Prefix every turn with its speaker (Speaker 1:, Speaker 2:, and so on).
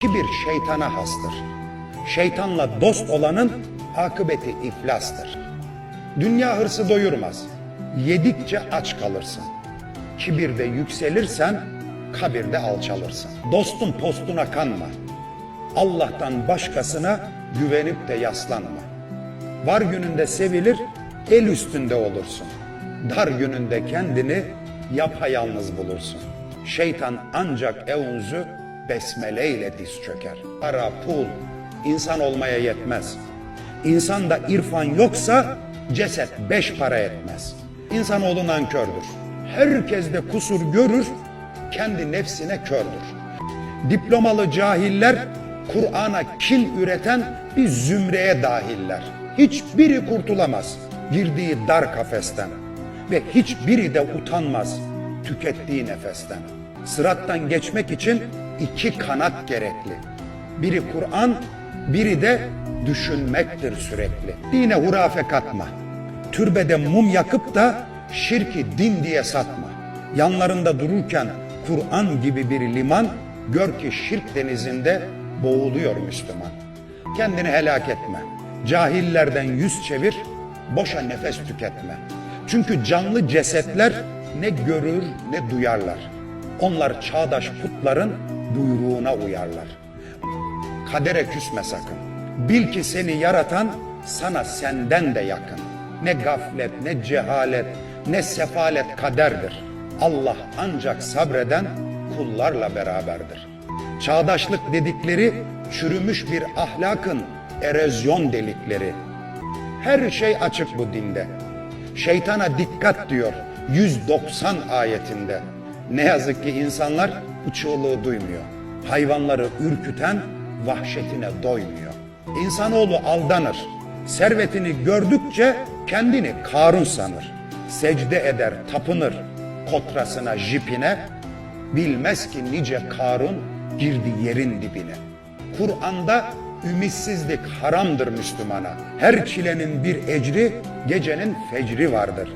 Speaker 1: Kibir şeytana hastır. Şeytanla dost olanın akıbeti iflastır. Dünya hırsı doyurmaz. Yedikçe aç kalırsın. Kibirde yükselirsen kabirde alçalırsın. Dostun postuna kanma. Allah'tan başkasına güvenip de yaslanma. Var gününde sevilir, el üstünde olursun. Dar gününde kendini yapayalnız bulursun. Şeytan ancak eunzu besmele ile diz çöker. Para, pul, insan olmaya yetmez. İnsanda irfan yoksa ceset beş para etmez. İnsanoğlu nankördür. Herkes de kusur görür, kendi nefsine kördür. Diplomalı cahiller Kur'an'a kil üreten bir zümreye dahiller. Hiçbiri kurtulamaz girdiği dar kafesten ve hiçbiri de utanmaz tükettiği nefesten. Sırattan geçmek için iki kanat gerekli. Biri Kur'an, biri de düşünmektir sürekli. Dine hurafe katma. Türbede mum yakıp da şirki din diye satma. Yanlarında dururken Kur'an gibi bir liman gör ki şirk denizinde boğuluyor Müslüman. Kendini helak etme. Cahillerden yüz çevir, boşa nefes tüketme. Çünkü canlı cesetler ne görür ne duyarlar. Onlar çağdaş putların buyruğuna uyarlar. Kadere küsme sakın. Bil ki seni yaratan sana senden de yakın. Ne gaflet, ne cehalet, ne sefalet kaderdir. Allah ancak sabreden kullarla beraberdir. Çağdaşlık dedikleri çürümüş bir ahlakın erozyon delikleri. Her şey açık bu dinde. Şeytana dikkat diyor 190 ayetinde. Ne yazık ki insanlar çığlığı duymuyor. Hayvanları ürküten vahşetine doymuyor. İnsanoğlu aldanır. Servetini gördükçe kendini Karun sanır. Secde eder, tapınır kotrasına, jipine. Bilmez ki nice Karun girdi yerin dibine. Kur'an'da ümitsizlik haramdır Müslümana. Her çilenin bir ecri, gecenin fecri vardır.